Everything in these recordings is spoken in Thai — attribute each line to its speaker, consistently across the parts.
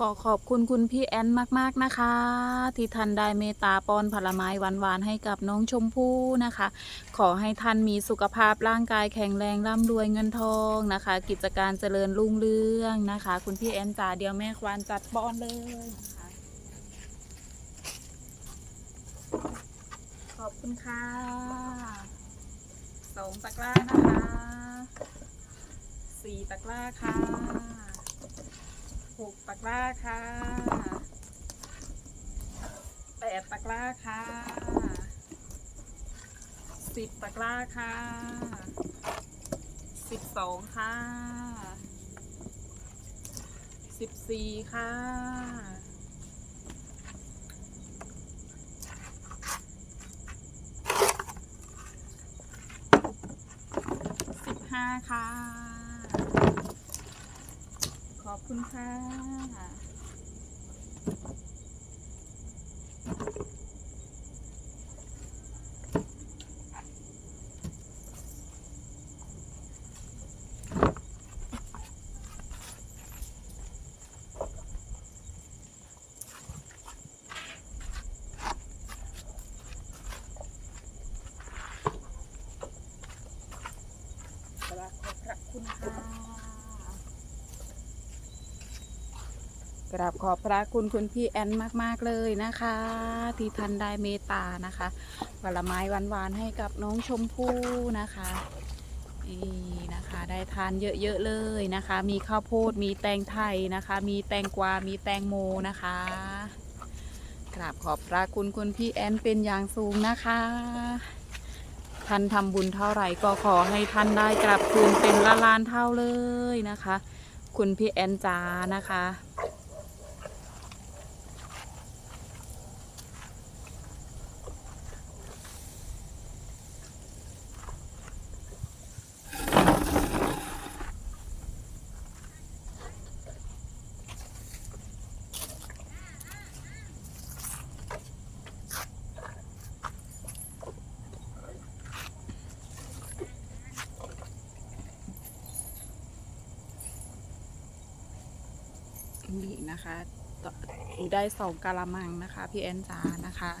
Speaker 1: ขอขอบคุณคุณพี่แอนมาก ๆ นะคะ ที่ท่านได้เมตตาป้อนผลไม้หวานๆให้กับน้องชมพู่นะคะ ขอให้ท่านมีสุขภาพร่างกายแข็งแรงร่ำรวยเงินทองนะคะ กิจการเจริญรุ่งเรืองนะคะ คุณพี่แอนจ๋าเดียวแม่ควานจัดป้อนเลยนะคะขอบคุณค่ะสองตะกร้านะคะสี่ตะกร้าค่ะ หกตะกร้าค่ะแปดตะกร้าค่ะสิบตะกร้าค่ะสิบสองค่ะสิบสี่ค่ะสิบห้าค่ะ อบคุณค่ะ กราบขอบพระคุณค่ะ กราบขอบพระคุณคุณพี่แอนมาก ๆ เลยนะคะ ที่ท่านได้เมตตานะคะผลไม้หวานๆให้กับน้องชมพู่นะคะนี่นะคะ ได้ทานเยอะๆเลยนะคะ มีข้าวโพดมีแตงไทยนะคะ มีแตงกวา มีแตงโมนะคะกราบขอบพระคุณคุณพี่แอนเป็นอย่างสูงนะคะ ท่านทำบุญเท่าไหร่ก็ขอให้ท่านได้กลับคืนเป็นละลานเท่าเลยนะคะ คุณพี่แอนจ้านะคะ นะคะหนูได้สองกะละมังนะคะ พี่แอนจานะคะ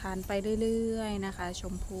Speaker 1: ทานไปเรื่อยๆนะคะ ชมพู